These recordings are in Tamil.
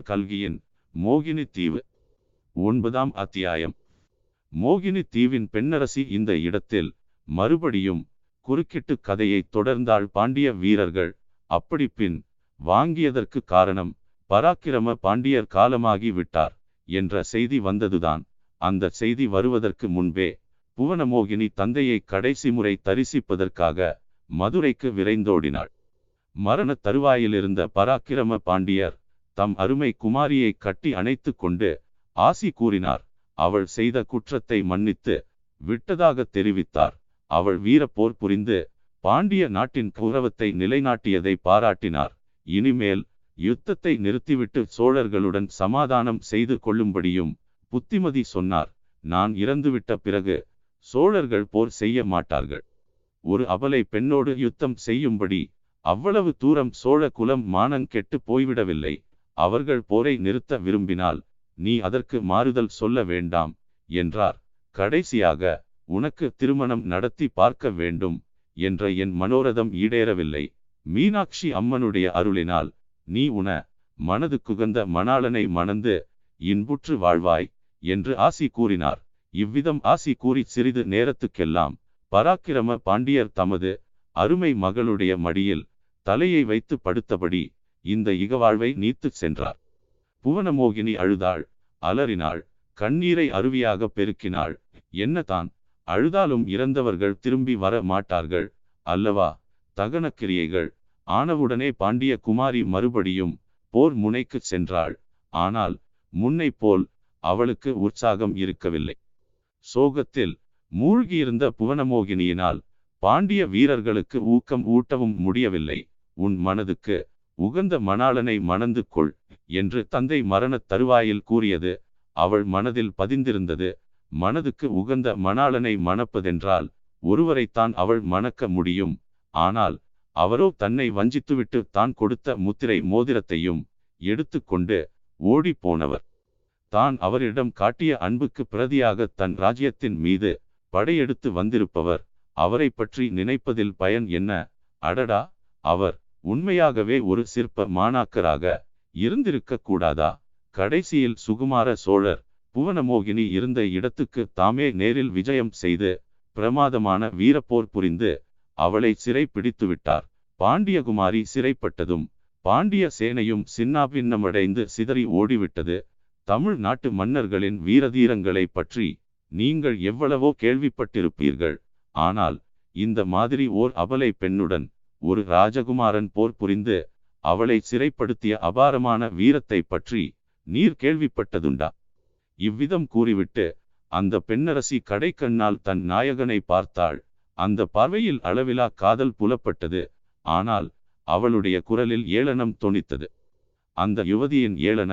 அமரர் கல்கியின் மோகினி தீவு. ஒன்பதாம் அத்தியாயம். மோகினி தீவின் பெண்ணரசி இந்த இடத்தில் மறுபடியும் குறுக்கிட்டு கதையை தொடர்ந்தாள் பாண்டிய வீரர்கள். அப்படி பின் வாங்கியதற்கு காரணம் பராக்கிரம பாண்டியர் காலமாகி விட்டார் என்ற செய்தி வந்ததுதான். அந்த செய்தி வருவதற்கு முன்பே புவனமோகினி தந்தையை கடைசி முறை தரிசிப்பதற்காக மதுரைக்கு விரைந்தோடினாள். மரண தருவாயிலிருந்த பராக்கிரம பாண்டியர் தம் அருமை குமாரியை கட்டி அணைத்து கொண்டு ஆசி கூறினார். அவள் செய்த குற்றத்தை மன்னித்து விட்டதாக தெரிவித்தார். அவள் வீரப்போர் புரிந்து பாண்டிய நாட்டின் கௌரவத்தை நிலைநாட்டியதை பாராட்டினார். இனிமேல் யுத்தத்தை நிறுத்திவிட்டு சோழர்களுடன் சமாதானம் செய்து கொள்ளும்படியும் புத்திமதி சொன்னார். நான் இறந்துவிட்ட பிறகு சோழர்கள் போர் செய்ய மாட்டார்கள். ஒரு அபலை பெண்ணோடு யுத்தம் செய்யும்படி அவ்வளவு தூரம் சோழ குலம் மானங் கெட்டு போய்விடவில்லை. அவர்கள் போரை நிறுத்த விரும்பினால் நீ அதற்கு மாறுதல் சொல்ல வேண்டாம் என்றார். கடைசியாக உனக்கு திருமணம் நடத்தி பார்க்க வேண்டும் என்ற என் மனோரதம் ஈடேறவில்லை. மீனாட்சி அம்மனுடைய அருளினால் நீ உன மனது குகந்த மணாளனை மணந்து இன்புற்று வாழ்வாய் என்று ஆசி கூறினார். இவ்விதம் ஆசி கூறி சிறிது நேரத்துக்கெல்லாம் பராக்கிரம பாண்டியர் தமது அருமை மகளுடைய மடியில் தலையை வைத்து படுத்தபடி இந்த இகவாழ்வை நீத்துச் சென்றார். புவனமோகினி அழுதாள் அலறினாள் கண்ணீரை அருவியாக பெருக்கினாள். என்னதான் அழுதாலும் இறந்தவர்கள் திரும்பி வர மாட்டார்கள் அல்லவா? தகனக்கிரியைகள். ஆனவுடனே பாண்டிய குமாரி மறுபடியும் போர் முனைக்கு சென்றாள். ஆனால் முன்னை போல் அவளுக்கு உற்சாகம் இருக்கவில்லை. சோகத்தில் மூழ்கியிருந்த புவனமோகினியினால் பாண்டிய வீரர்களுக்கு ஊக்கம் ஊட்டவும் முடியவில்லை. உன் மனதுக்கு உகந்த மணாளனை மணந்து கொள் என்று தந்தை மரணத் தருவாயில் கூறியது அவள் மனதில் பதிந்திருந்தது. மனதுக்கு உகந்த மணாளனை மணப்பதென்றால் ஒருவரைத்தான் அவள் மணக்க முடியும். ஆனால் அவரோ தன்னை வஞ்சித்துவிட்டு தான் கொடுத்த முத்திரை மோதிரத்தையும் எடுத்துக்கொண்டு ஓடி போனவர் தான் அவரிடம் காட்டிய அன்புக்கு பிரதியாக தன் ராஜ்யத்தின் மீது படையெடுத்து வந்திருப்பவர். அவரை பற்றி நினைப்பதில் பயன் என்ன? அடடா! அவர் உண்மையாகவே ஒரு சிற்ப மாணாக்கராக இருந்திருக்க கூடாதா கடைசியில் சுகுமார சோழர் புவனமோகினி இருந்த இடத்துக்கு தாமே நேரில் விஜயம் செய்து பிரமாதமான வீரப்போர் புரிந்து அவளை சிறை பிடித்து விட்டார் பாண்டியகுமாரி சிறைப்பட்டதும் பாண்டிய சேனையும் சின்னாபின்னமடைந்து சிதறி ஓடிவிட்டது. தமிழ் நாட்டு மன்னர்களின் வீரதீரங்களை பற்றி நீங்கள் எவ்வளவோ கேள்விப்பட்டிருப்பீர்கள். ஆனால் இந்த மாதிரி ஓர் அபலை பெண்ணுடன் ஒரு ராஜகுமாரன் போர் புரிந்து அவளை சிறைப்படுத்திய அபாரமான வீரத்தை பற்றி நீர் கேள்விப்பட்டதுண்டா? இவ்விதம் கூறிவிட்டு அந்த பெண்ணரசி கடைக்கண்ணால் தன் நாயகனை பார்த்தாள். அந்த பார்வையில் அளவிலா காதல் புலப்பட்டது. ஆனால் அவளுடைய குரலில் ஏளனம் தொனித்தது. அந்த யுவதியின் ஏளன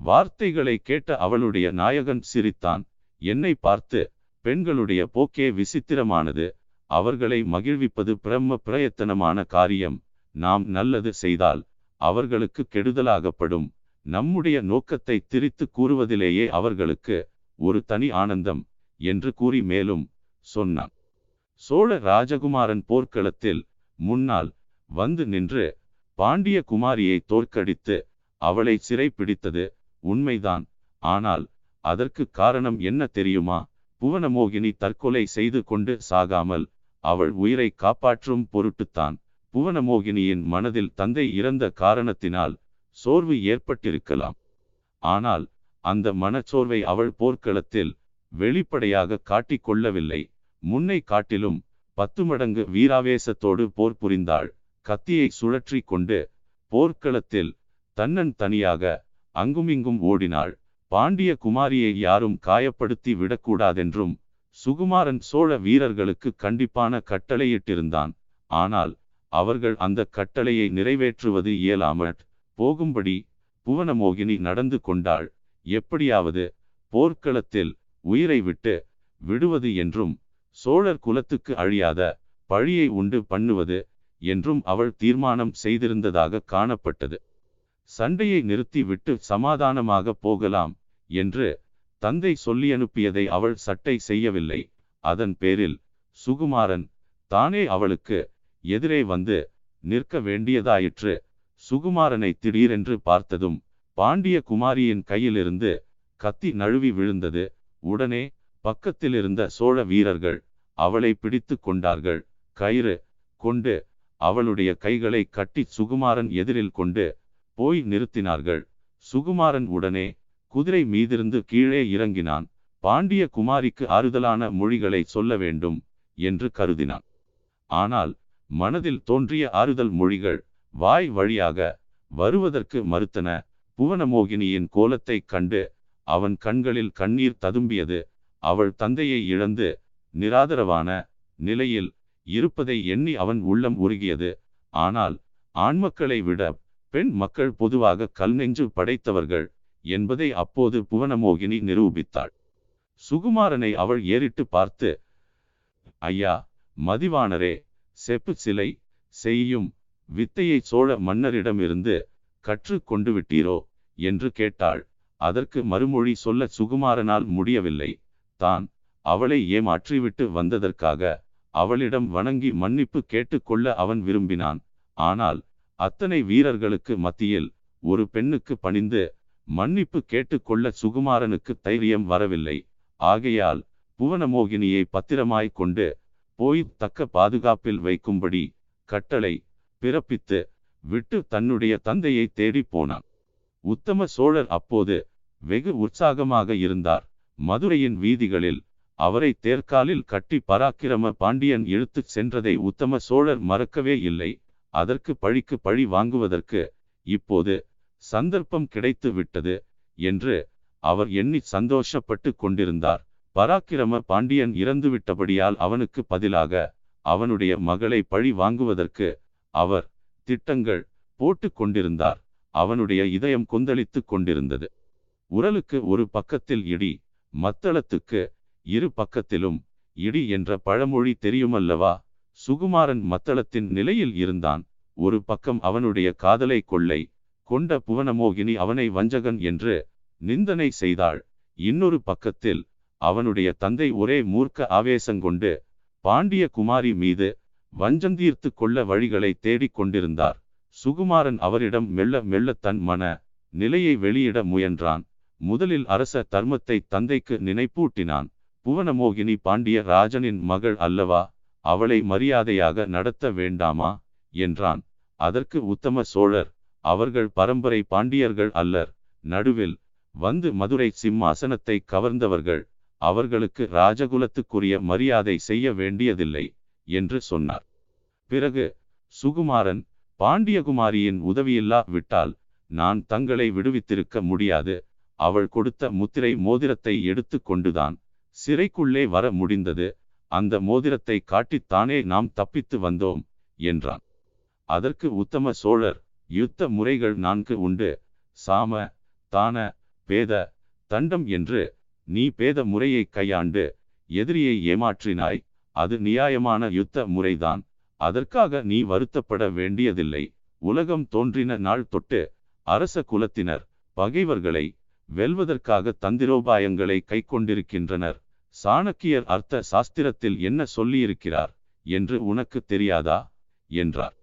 வார்த்தைகளை கேட்ட அவளுடைய நாயகன் சிரித்தான். என்னை பார்த்து பெண்களுடைய போக்கே விசித்திரமானது. அவர்களை மகிழ்விப்பது பிரம்ம பிரயத்தனமான காரியம். நாம் நல்லது செய்தால் அவர்களுக்கு கெடுதலாகப்படும். நம்முடைய நோக்கத்தை திரித்து கூறுவதிலேயே அவர்களுக்கு ஒரு தனி ஆனந்தம் என்று கூறி மேலும் சொன்னான். சோழ ராஜகுமாரன் போர்க்களத்தில் முன்னால் வந்து நின்று பாண்டிய குமாரியை தோற்கடித்து அவளை சிறை பிடித்தது உண்மைதான். ஆனால் அதற்கு காரணம் என்ன தெரியுமா? புவனமோகினி தற்கொலை செய்து கொண்டு சாகாமல் அவள் உயிரை காப்பாற்றும் பொருட்டுத்தான். புவனமோகினியின் மனதில் தந்தை இறந்த காரணத்தினால் சோர்வு ஏற்பட்டிருக்கலாம். ஆனால் அந்த மனச்சோர்வை அவள் போர்க்களத்தில் வெளிப்படையாக காட்டிக் கொள்ளவில்லை. முன்னை காட்டிலும் பத்து மடங்கு வீராவேசத்தோடு போர் புரிந்தாள். கத்தியை சுழற்றி கொண்டு போர்க்களத்தில் தன்னன் தனியாக அங்குமிங்கும் ஓடினாள். பாண்டிய குமாரியை யாரும் காயப்படுத்தி விடக்கூடாதென்றும் சுகுமாரன் சோழ வீரர்களுக்கு கண்டிப்பான கட்டளையிட்டிருந்தான். ஆனால் அவர்கள் அந்த கட்டளையை நிறைவேற்றுவது இயலாமற் போகும்படி புவனமோகினி நடந்து கொண்டாள். எப்படியாவது போர்க்களத்தில் உயிரை விட்டு விடுவது என்றும் சோழர் குலத்துக்கு அழியாத பழியை உண்டு பண்ணுவது என்றும் அவள் தீர்மானம் செய்திருந்ததாக காணப்பட்டது. சண்டையை நிறுத்தி விட்டு சமாதானமாக போகலாம் என்று தந்தை சொல்லி அனுப்பியதை அவள் சட்டை செய்யவில்லை. அதன் பேரில் சுகுமாரன் தானே அவளுக்கு எதிரே வந்து நிற்க வேண்டியதாயிற்று. சுகுமாரனை திடீரென்று பார்த்ததும் பாண்டிய குமாரியின் கையிலிருந்து கத்தி நழுவி விழுந்தது. உடனே பக்கத்திலிருந்த சோழ வீரர்கள் அவளை பிடித்து கொண்டார்கள். கயிறு கொண்டு அவளுடைய கைகளை கட்டி சுகுமாரன் எதிரில் கொண்டு போய் நிறுத்தினார்கள். சுகுமாரன் உடனே குதிரை மீதிருந்து கீழே இறங்கினான். பாண்டிய குமாரிக்கு ஆறுதலான மொழிகளை சொல்ல வேண்டும் என்று கருதினான். ஆனால் மனதில் தோன்றிய ஆறுதல் மொழிகள் வாய் வழியாக வருவதற்கு மறுத்தன. புவனமோகினியின் கோலத்தைக் கண்டு அவன் கண்களில் கண்ணீர் ததும்பியது. அவள் தந்தையை இழந்து நிராதரவான நிலையில் இருப்பதை எண்ணி அவன் உள்ளம் உருகியது. ஆனால் ஆண்மக்களை விட பெண் மக்கள் பொதுவாக கல்நெஞ்சு படைத்தவர்கள் என்பதை அப்போது புவனமோகினி நிரூபித்தாள். சுகுமாரனை அவள் ஏறிட்டு பார்த்து ஐயா மதிவானரே செப்பு சிலை செய்யும் வித்தையை சோழ மன்னரிடமிருந்து கற்று கொண்டு விட்டீரோ என்று கேட்டாள். அதற்கு மறுமொழி சொல்ல சுகுமாரனால் முடியவில்லை. தான் அவளை ஏமாற்றிவிட்டு வந்ததற்காக அவளிடம் வணங்கி மன்னிப்பு கேட்டுக்கொள்ள அவன் விரும்பினான். ஆனால் அத்தனை வீரர்களுக்கு மத்தியில் ஒரு பெண்ணுக்கு பணிந்து மன்னிப்பு கேட்டுக்கொள்ள சுகுமாரனுக்கு தைரியம் வரவில்லை. ஆகையால் புவனமோகினியை பத்திரமாய் கொண்டு போய் தக்க பாதுகாப்பில் வைக்கும்படி கட்டளை பிறப்பித்து விட்டு தன்னுடைய தந்தையை தேடி போனான். உத்தம சோழர் அப்போது வெகு உற்சாகமாக இருந்தார். மதுரையின் வீதிகளில் அவரை தேர்காலில் கட்டி பராக்கிரம பாண்டியன் இழுத்துச் சென்றதை உத்தம சோழர் மறக்கவே இல்லை. அதற்கு பழிக்கு பழி வாங்குவதற்கு இப்போது சந்தர்ப்பம் கிடைத்து விட்டது என்று அவர் எண்ணி சந்தோஷப்பட்டு கொண்டிருந்தார். பராக்கிரம பாண்டியன் இறந்துவிட்டபடியால் அவனுக்கு பதிலாக அவனுடைய மகளை பழி வாங்குவதற்கு அவர் திட்டங்கள் போட்டு கொண்டிருந்தார். அவனுடைய இதயம் கொந்தளித்து கொண்டிருந்தது. உரலுக்கு ஒரு பக்கத்தில் இடி மத்தளத்துக்கு இரு பக்கத்திலும் இடி என்ற பழமொழி தெரியுமல்லவா? சுகுமாரன் மத்தளத்தின் நிலையில் இருந்தான். ஒரு பக்கம் அவனுடைய காதலை கொள்ளை கொண்ட புவனமோகினி அவனை வஞ்சகன் என்று நிந்தனை செய்தாள். இன்னொரு பக்கத்தில் அவனுடைய தந்தை ஒரே மூர்க்க ஆவேசங்கொண்டு பாண்டிய குமாரி மீது வஞ்சந்தீர்த்து கொள்ள வழிகளை தேடிக் கொண்டிருந்தார். சுகுமாரன் அவரிடம் மெல்ல மெல்ல தன் மன நிலையை வெளியிட முயன்றான். முதலில் அரச தர்மத்தை தந்தைக்கு நினைப்பூட்டினான். புவனமோகினி பாண்டிய ராஜனின் மகள் அல்லவா? அவளை மரியாதையாக நடத்த வேண்டாமா? என்றான். அதற்கு உத்தம சோழர் அவர்கள் பரம்பரை பாண்டியர்கள் அல்லர். நடுவில் வந்து மதுரை சிம்மாசனத்தை கவர்ந்தவர்கள் அவர்களுக்கு ராஜகுலத்துக்குரிய மரியாதை செய்ய வேண்டியதில்லை என்று சொன்னார். பிறகு சுகுமாரன் பாண்டியகுமாரியின் உதவியில்லா விட்டால் நான் தங்களை விடுவித்திருக்க முடியாது. அவள் கொடுத்த முத்திரை மோதிரத்தை எடுத்து கொண்டுதான் சிறைக்குள்ளே வர முடிந்தது. அந்த மோதிரத்தை காட்டித்தானே நாம் தப்பித்து வந்தோம் என்றான். அதற்கு உத்தம சோழர் யுத்த முறைகள் நான்கு உண்டு. சாம தான பேத தண்டம் என்று நீ பேத முறையை கையாண்டு எதிரியை ஏமாற்றினாய். அது நியாயமான யுத்த முறைதான். அதற்காக நீ வருத்தப்பட வேண்டியதில்லை. உலகம் தோன்றின நாள் தொட்டு அரச குலத்தினர் பகைவர்களை வெல்வதற்காக தந்திரோபாயங்களை கைக்கொண்டிருக்கின்றனர். சாணக்கியர் அர்த்த சாஸ்திரத்தில் என்ன சொல்லியிருக்கிறார் என்று உனக்கு தெரியாதா? என்றார்.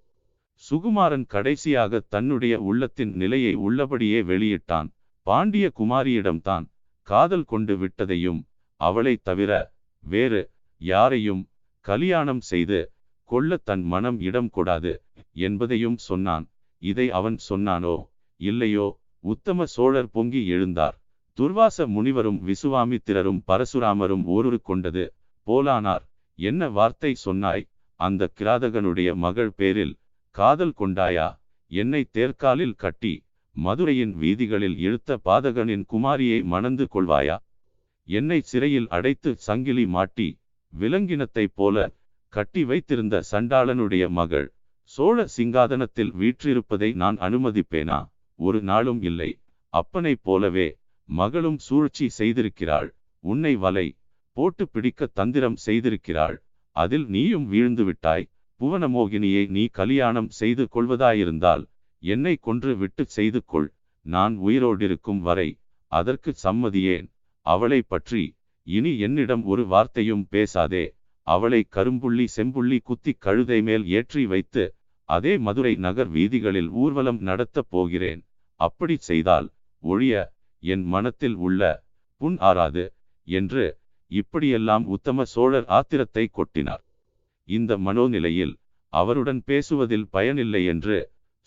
சுகுமாரன் கடைசியாக தன்னுடைய உள்ளத்தின் நிலையை உள்ளபடியே வெளியிட்டான். பாண்டிய குமாரியிடம்தான் காதல் கொண்டு விட்டதையும் அவளை தவிர வேறு யாரையும் கலியாணம் செய்து கொள்ள தன் மனம் இடம் கூடாது என்பதையும் சொன்னான். இதை அவன் சொன்னானோ இல்லையோ உத்தம சோழர் பொங்கி எழுந்தார். துர்வாச முனிவரும் விசுவாமித்திரரும் பரசுராமரும் ஓருரு கொண்டது போலானார். என்ன வார்த்தை சொன்னாய்? அந்த கிராதகனுடைய மகள் பேரில் காதல் கொண்டாயா? என்னை தேர்காலில் கட்டி மதுரையின் வீதிகளில் இழுத்த பாதகனின் குமாரியை மணந்து கொள்வாயா? என்னை சிறையில் அடைத்து சங்கிலி மாட்டி விலங்கினத்தைப் போல கட்டி வைத்திருந்த சண்டாளனுடைய மகள் சோழ சிங்காதனத்தில் வீற்றிருப்பதை நான் அனுமதிப்பேனா? ஒரு நாளும் இல்லை. அப்பனைப் போலவே மகளும் சூழ்ச்சி செய்திருக்கிறாள். உன்னை வலை போட்டு பிடிக்க தந்திரம் செய்திருக்கிறாள். அதில் நீயும் வீழ்ந்து விட்டாய். புவனமோகினியை நீ கலியாணம் செய்து கொள்வதாயிருந்தால் என்னை கொன்று விட்டு செய்து கொள் நான் உயிரோடிருக்கும் வரை அதற்கு சம்மதியேன். அவளை பற்றி இனி என்னிடம் ஒரு வார்த்தையும் பேசாதே. அவளை கரும்புள்ளி செம்புள்ளி குத்தி கழுதை மேல் ஏற்றி வைத்து அதே மதுரை நகர் வீதிகளில் ஊர்வலம் நடத்தப் போகிறேன். அப்படி செய்தால் ஒழிய என் மனத்தில் உள்ள புண் ஆறாது என்று இப்படியெல்லாம் உத்தம சோழர் ஆத்திரத்தை கொட்டினார். இந்த மனோநிலையில் அவருடன் பேசுவதில் பயனில்லை என்று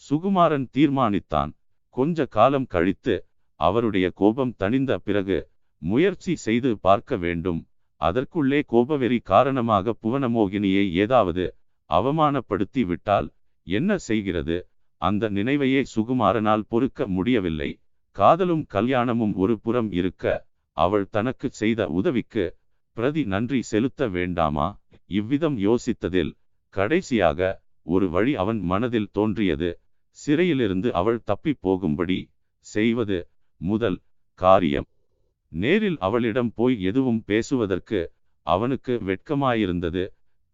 சுகுமாரன் தீர்மானித்தான். கொஞ்ச காலம் கழித்து அவருடைய கோபம் தணிந்த பிறகு முயற்சி செய்து பார்க்க வேண்டும். அதற்குள்ளே கோபவெறி காரணமாக புவனமோகினியை ஏதாவது அவமானப்படுத்தி விட்டால் என்ன செய்கிறது? அந்த நினைவையே சுகுமாரனால் பொறுக்க முடியவில்லை. காதலும் கல்யாணமும் ஒரு புறம் இருக்க அவள் தனக்கு செய்த உதவிக்கு பிரதி நன்றி செலுத்த வேண்டாமா? இவ்விதம் யோசித்ததில் கடைசியாக ஒரு வழி அவன் மனதில் தோன்றியது. சிறையிலிருந்து அவள் தப்பி போகும்படி செய்வது முதல் காரியம். நேரில் அவளிடம் போய் எதுவும் பேசுவதற்கு அவனுக்கு வெட்கமாயிருந்தது.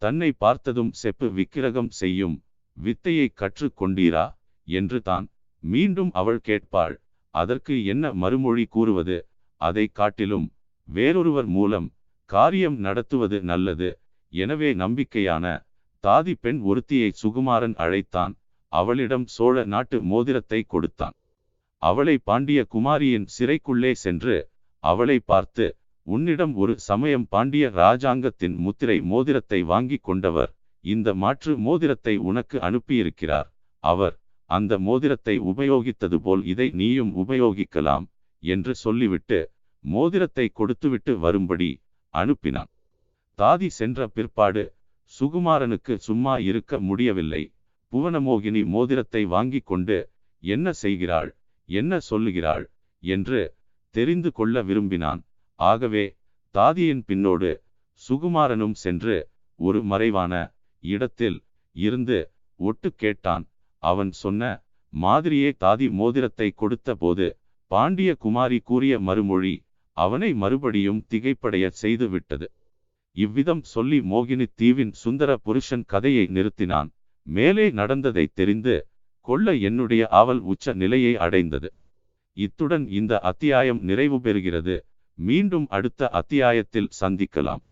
தன்னை பார்த்ததும் செப்பு விக்கிரகம் செய்யும் வித்தையை கற்றுக் கொண்டீரா? என்று தான் மீண்டும் அவள் கேட்பாள். அதற்கு என்ன மறுமொழி கூறுவது? அதை காட்டிலும் வேறொருவர் மூலம் காரியம் நடத்துவது நல்லது. எனவே நம்பிக்கையான தாதி பெண் ஒருத்தியை சுகுமாரன் அழைத்தான். அவளிடம் சோழ நாட்டு மோதிரத்தை கொடுத்தான். அவளை பாண்டிய குமாரியின் சிறைக்குள்ளே சென்று அவளை பார்த்து உன்னிடம் ஒரு சமயம் பாண்டிய ராஜாங்கத்தின் முத்திரை மோதிரத்தை வாங்கி கொண்டவர். இந்த மாற்று மோதிரத்தை உனக்கு அனுப்பியிருக்கிறார். அவர் அந்த மோதிரத்தை உபயோகித்தது போல் இதை நீயும் உபயோகிக்கலாம் என்று சொல்லிவிட்டு மோதிரத்தை கொடுத்துவிட்டு வரும்படி அனுப்பினான். தாதி சென்ற பிற்பாடு சுகுமாரனுக்கு சும்மா இருக்க முடியவில்லை. புவனமோகினி மோதிரத்தை வாங்கி கொண்டு என்ன செய்கிறாள்? என்ன சொல்லுகிறாள்? என்று தெரிந்து கொள்ள விரும்பினான். ஆகவே தாதியின் பின்னோடு சுகுமாரனும் சென்று ஒரு மறைவான இடத்தில் இருந்து ஒட்டு கேட்டான். அவன் சொன்ன மாதிரியே தாதி மோதிரத்தை கொடுத்த போது பாண்டிய குமாரி கூறிய மறுமொழி அவனை மறுபடியும் திகைப்படைய செய்து விட்டது இவ்விதம் சொல்லி மோகினி தீவின் சுந்தர புருஷன் கதையை நிறுத்தினான். மேலே நடந்ததை தெரிந்து கொள்ள என்னுடைய ஆவல் உச்ச நிலையை அடைந்தது. இத்துடன் இந்த அத்தியாயம் நிறைவு பெறுகிறது. மீண்டும் அடுத்த அத்தியாயத்தில் சந்திக்கலாம்.